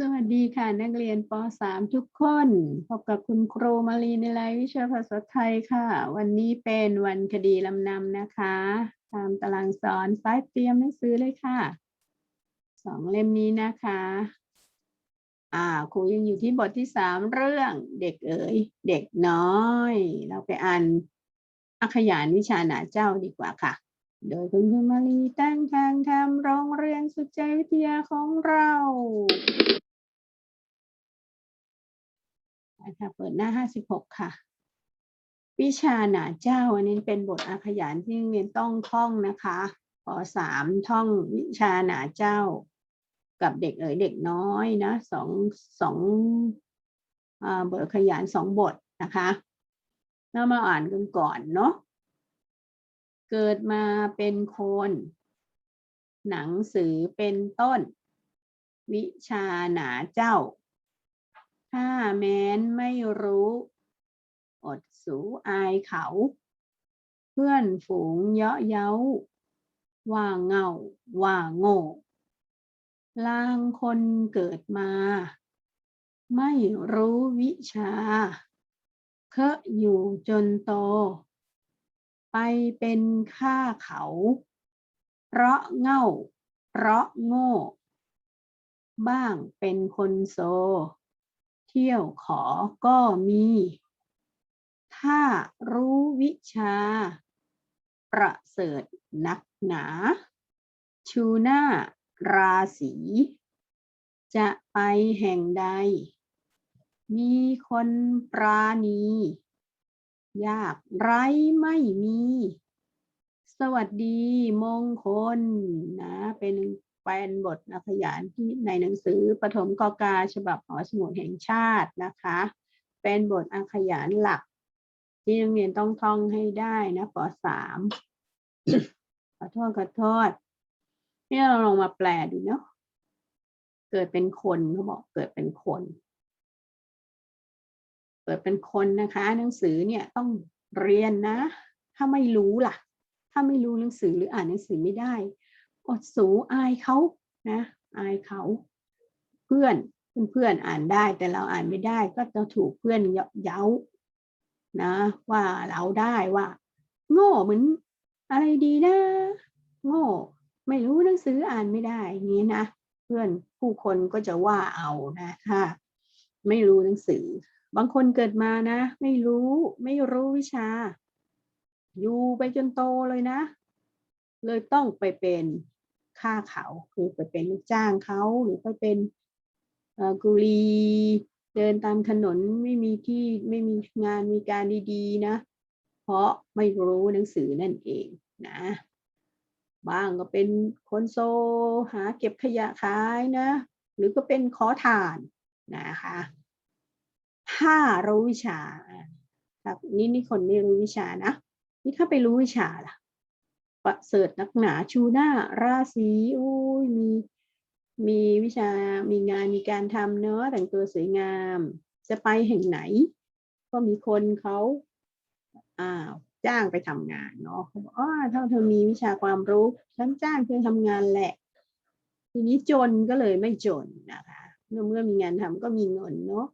สวัสดีค่ะนักเรียนป .3 ทุกคนพบกับคุณครูมารีในรายวิชาภาษาไทยค่ะ วันนี้เป็นวันคดีลำนำนะคะ ตามตารางสอนไฟล์เตรียมหนังสือเลยค่ะสองเล่มนี้นะคะอ่าครูยังอยู่ที่บทที่สามเรื่องเด็กเอ๋ยเด็กน้อย เราไปอ่านอักขยานวิชาหนาเจ้าดีกว่าค่ะ โดยคุณครูมารีตั้งทางทำโรงเรียนสุดใจวิทยาของเรา นะคะเปิดหน้าห้าสิบหกค่ะ วิชาหนาเจ้าอันนี้เป็นบทอาขยานที่เรียนต้องท่องนะคะปสามท่องวิชาหนาเจ้า กับเด็กเอ๋ยเด็กน้อยนะสองสองอบทขยานสองบทนะคะเรามาอ่านกันก่อนเนาะเกิดมาเป็นคน หนังสือเป็นต้น วิชาหนาเจ้า ถ้าแม้นไม่รู้ อดสูอายเขา เพื่อนฝูงเยาะเย้า ว่าเงาว่าโง่ลางคนเกิดมา ไม่รู้วิชา เคอะอยู่จนโต ไปเป็นข้าเขา เพราะเง่า เพราะโง่ บ้างเป็นคนโซ ที่ยวขอก็มี ถ้ารู้วิชา ประเสริฐนักหนา ชูหน้าราศี จะไปแห่งใด มีคนปราณี ยากไรไม่มี สวัสดีมงคลนะ เป็น แปลนบทนักขยานที่ในหนังสือปฐมกกาฉบับหอสมุดแห่งชาตินะคะ เป็นบทอาขยานหลัก ที่นักเรียนต้องท่องให้ได้นะปสามขอโทษขอโทษนี่เราลองมาแปลดูเนาะเกิดเป็นคนเขาบอกเกิดเป็นคน เกิดเป็นคนนะคะ หนังสือเนี่ยต้องเรียนนะ ถ้าไม่รู้ล่ะ ถ้าไม่รู้หนังสือหรืออ่านหนังสือไม่ได้ อดสูอายเขานะอายเขา เพื่อนเพื่อนอ่านได้แต่เราอ่านไม่ได้ก็จะถูกเพื่อนเยาะเย้านะ ว่าเราได้ว่า โง่เหมือนอะไรดีนะ โง่ ไม่รู้หนังสืออ่านไม่ได้อย่างนี้นะเพื่อนผู้คนก็จะว่าเอานะถ้าไม่รู้หนังสือ บางคนเกิดมานะ ไม่รู้ไม่รู้วิชา อยู่ไปจนโตเลยนะ เลยต้องไปเป็น ข้าเขา คือไปเป็นลูกจ้างเขาหรือไปเป็นกุลีเดินตามถนนไม่มีที่ไม่มีงานมีการดีๆนะ เพราะไม่รู้หนังสือนั่นเองนะบ้างก็เป็นคนโซหาเก็บขยะขายนะ หรือก็เป็นขอทานนะคะถ้ารู้วิชาครับนี่นี่คนไม่รู้วิชานะนี่ถ้าไปรู้วิชาล่ะ ประเสริฐนักหนาชูหน้า ราศีโอ้ยมีมีวิชา มีงาน มีการทำเนอะแต่งตัวสวยงาม จะไปแห่งไหน ก็มีคนเขาอ้าวจ้างไปทำงานเนาะเขาบอกอ๋อถ้าเธอมีวิชาความรู้ ฉันจ้างเธอทำงานแหละ ทีนี้จนก็เลยไม่จนนะคะเมื่อเมื่อมีงานทำก็มีเงินเนาะ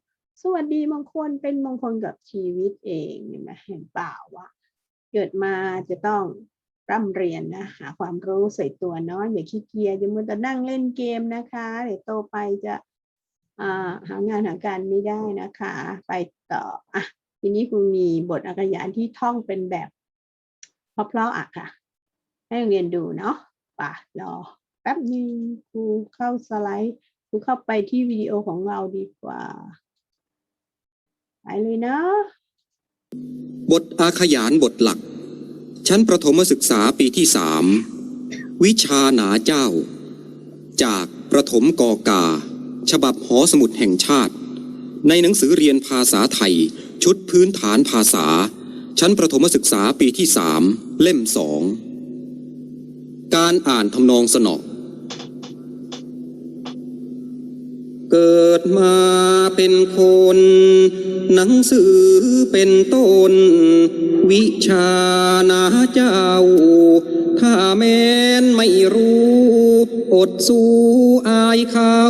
สวัสดีมงคลเป็นมงคลกับชีวิตเองเห็นไหมเห็นเปล่าว่า เกิดมาจะต้อง ร่ำเรียนนะหาความรู้ใส่ตัวเนาะอย่าขี้เกียจอย่ามัวแต่นั่งเล่นเกมนะคะเดี๋ยวโตไปจะาหางานหาการไม่ได้นะคะ ไปต่ออะทีนี้คุณมีบทอักขยานที่ท่องเป็นแบบเพราะๆอะค่ะ ให้เรียนดูเนาะป่ะรอแป๊บนึงครูเข้าสไลด์ครูเข้าไปที่วิดีโอของเราดีกว่าไปเลยเนาะบทอาขยานบทหลัก ชั้นประถมศึกษาปีที่สามวิชาหนาเจ้า จากประถมกอกา ฉบับหอสมุดแห่งชาติ ในหนังสือเรียนภาษาไทย ชุดพื้นฐานภาษา ชั้นประถมศึกษาปีที่สามเล่มสองการอ่านทำนองสนอ เกิดมาเป็นคน หนังสือเป็นต้น วิชานาเจ้า ถ้าแม้นไม่รู้ อดสู้อายเขา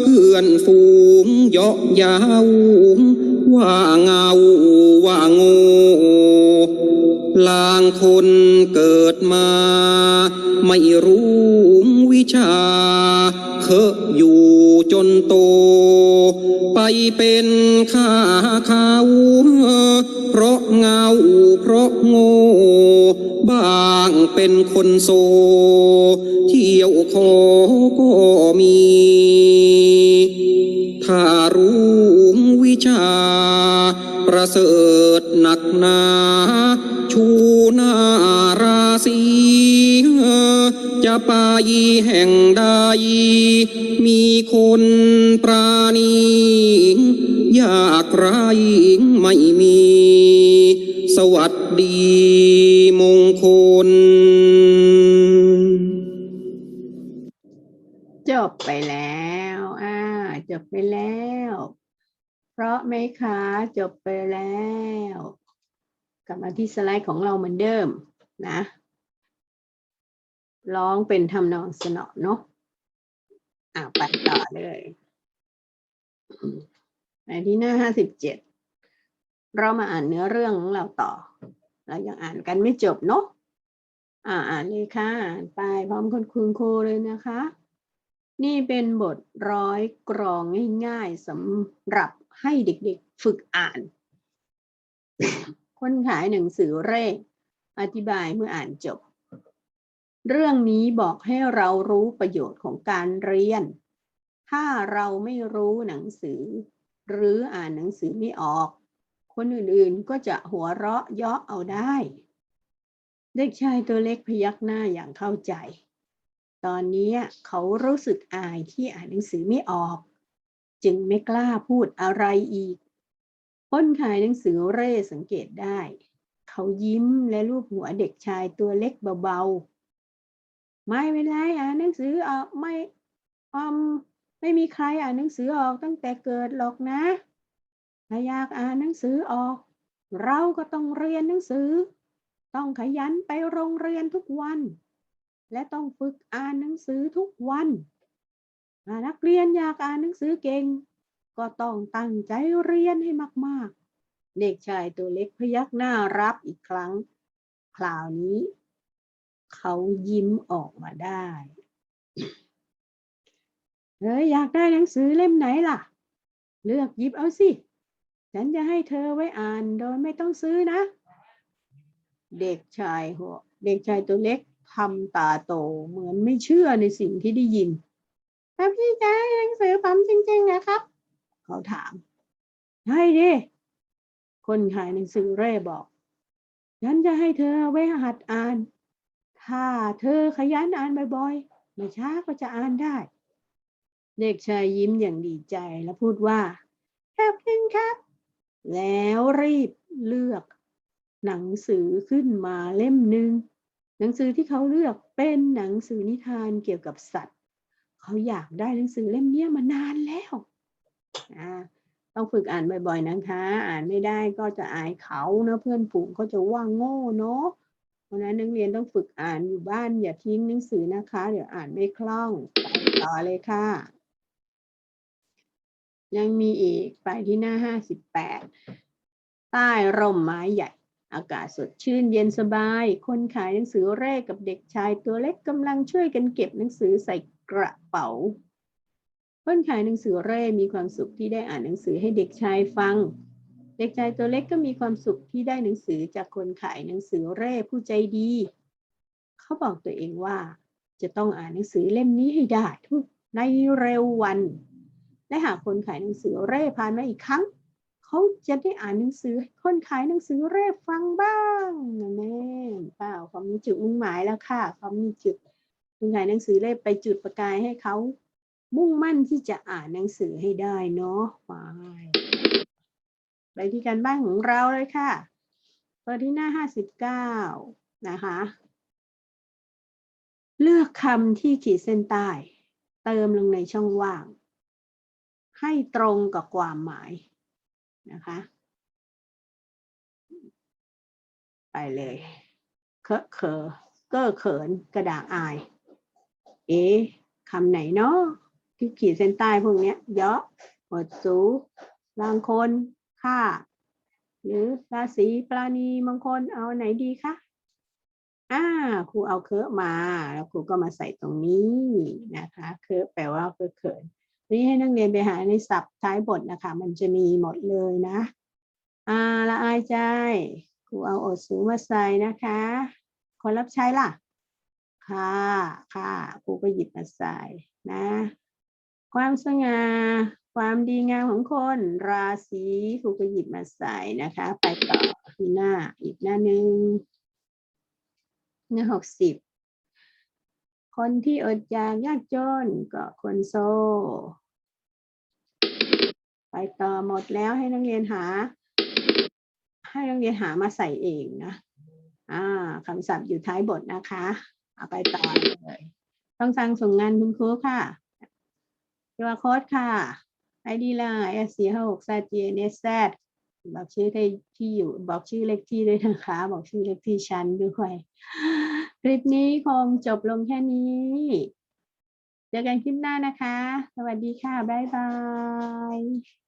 เพื่อนฝูงเยาะยาวว่าเงาว่าโง่ลางคนเกิดมา ไม่รู้วิชาเคอะอ ตไปเป็นข้าเขาเพราะเงาเพราะโง่บ้างเป็นคนโซ เที่ยวขอก็มี ถ้ารู้วิชา ประเสริฐหนักหนา ชูนาราศี จะไปแห่งใดมีคนปราณีอยากไรไม่มี สวัสดีมงคล จบไปแล้วอ่าจบไปแล้ว เพราะไหมคะจบไปแล้ว กลับมาที่สไลด์ของเราเหมือนเดิมนะ ร้องเป็นทำนองสนอเนาะอ่าไปต่อเลยในที่หน้าห้าสิบเจ็ดเรามาอ่านเนื้อเรื่องของเราต่อ เรายังอ่านกันไม่จบเนาะอ่าอ่านเลยค่ะอ่านไปพร้อมคุณคุณครูเลยนะคะ นี่เป็นบทร้อยกรองง่ายๆสำหรับให้เด็กๆฝึกอ่าน คนขายหนังสือเร่อธิบายเมื่ออ่านจบ เรื่องนี้บอกให้เรารู้ประโยชน์ของการเรียน ถ้าเราไม่รู้หนังสือ หรืออ่านหนังสือไม่ออก คนอื่นๆก็จะหัวเราะเยาะเอาได้ เด็กชายตัวเล็กพยักหน้าอย่างเข้าใจ ตอนนี้เขารู้สึกอายที่อ่านหนังสือไม่ออก จึงไม่กล้าพูดอะไรอีกคนขายหนังสือเร่สังเกตได้ เขายิ้มและลูบหัวเด็กชายตัวเล็กเบาๆ ไม่เป็นไรอ่านหนังสือออกไม่อมไม่มีใครอ่านหนังสือออกตั้งแต่เกิดหรอกนะถ้าอยากอ่านหนังสือออก เราก็ต้องเรียนหนังสือ ต้องขยันไปโรงเรียนทุกวัน และต้องฝึกอ่านหนังสือทุกวันนักเรียนอยากอ่านหนังสือเก่ง ก็ต้องตั้งใจเรียนให้มาก ๆ เด็กชายตัวเล็กพยักหน้ารับอีกครั้ง คราวนี้ เขายิ้มออกมาได้เธออยากได้หนังสือเล่มไหนล่ะ เลือกหยิบเอาสิ ฉันจะให้เธอไว้อ่านโดยไม่ต้องซื้อนะ เด็กชายหัวเด็กชายตัวเล็กทำตาโตเหมือนไม่เชื่อในสิ่งที่ได้ยินถ้าพี่จะให้หนังสือผมจริงๆนะครับ เขาถามใช่ดิคนขายหนังสือเร่บอกฉันจะให้เธอไว้หัดอ่าน ถ้าเธอขยันอ่านบ่อยๆ ไม่ช้าก็จะอ่านได้ เด็กชายยิ้มอย่างดีใจและพูดว่าขอบคุณครับ แล้วรีบเลือก หนังสือขึ้นมาเล่มหนึ่งหนังสือที่เขาเลือกเป็นหนังสือนิทานเกี่ยวกับสัตว์ เขาอยากได้หนังสือเล่มนี้มานานแล้วต้องฝึกอ่านบ่อยๆนะคะ อ่านไม่ได้ก็จะอายเขาเนะเพื่อนฝูงก็จะว่าโง่เนาะ ราะนั้นนักเรียนต้องฝึกอ่านอยู่บ้านอย่าทิ้งหนังสือนะคะ เดี๋ยวอ่านไม่คล่องต่อเลยค่ะ ยังมีอีกไปที่หน้าห้าสิบแปดใต้ร่มไม้ใหญ่ อากาศสดชื่นเย็นสบาย คนขายหนังสือเร่กับเด็กชายตัวเล็กกำลังช่วยกันเก็บหนังสือใส่กระเป๋าคนขายหนังสือเร่มีความสุขที่ได้อ่านหนังสือให้เด็กชายฟัง เด็กชายตัวเล็กก็มีความสุขที่ได้หนังสือจากคนขายหนังสือเร่ผู้ใจดี เขาบอกตัวเองว่า จะต้องอ่านหนังสือเล่มนี้ให้ได้ทุกในเร็ววัน และหากคนขายหนังสือเร่ผ่านมาอีกครั้ง เขาจะได้อ่านหนังสือคนขายหนังสือเร่ฟังบ้างนะแม่เปล่าเขามีจุดมุ่งหมายแล้วค่ะเขามีจุดคนขายหนังสือเร่ไปจุดประกายให้เขามุ่งมั่นที่จะอ่านหนังสือให้ได้เนาะไป ไปที่การบ้านของเราเลยค่ะเปิดที่หน้าห้าสิบเก้านะคะ เลือกคำที่ขีดเส้นใต้ เติมลงในช่องว่าง ให้ตรงกับความหมายนะคะ ไปเลย เคอะเคอเก้อเขินกระดากอาย เอ๊คำไหนเนาะที่ขีดเส้นใต้พวกเนี้ยเยอะหดสูบางคน ค่า หรือราศีปราณีบางคนเอาไหนดีคะอ่าครูเอาเคอะมา แล้วครูก็มาใส่ตรงนี้นะคะเคอะแปลว่าเคอะเขินนี่ให้นักเรียนไปหาในศัพท์ท้ายบทนะคะ มันจะมีหมดเลยนะอ่าละอายใจครูเอาอดสูมาใส่นะคะ คนรับใช้ล่ะ ค่ะ ค่ะครูก็หยิบมาใส่นะ ความสง่าความดีงามของคนราศีครูก็หยิบมาใส่นะคะ ไปต่อที่หน้าอีกหน้าหนึ่งหน้าหกสิบคนที่อดอยากยากจนก็คนโซ ไปต่อหมดแล้วให้นักเรียนหา ให้นักเรียนหามาใส่เองนะ อ่าคำศัพท์อยู่ท้ายบทนะคะ เอาไปต่อเลย ต้องสั่งส่งงานคุณครูค่ะ ตัวโค้ดค่ะ ID ล่ะ S สี่ห้าหก Z G N S Z บอกชื่อที่ที่อยู่บอกชื่อเลขที่ด้วยนะคะ บอกชื่อเลขที่ชั้นด้วย คลิปนี้คงจบลงแค่นี้เจอกันคลิปหน้านะคะ สวัสดีค่ะ บ๊ายบาย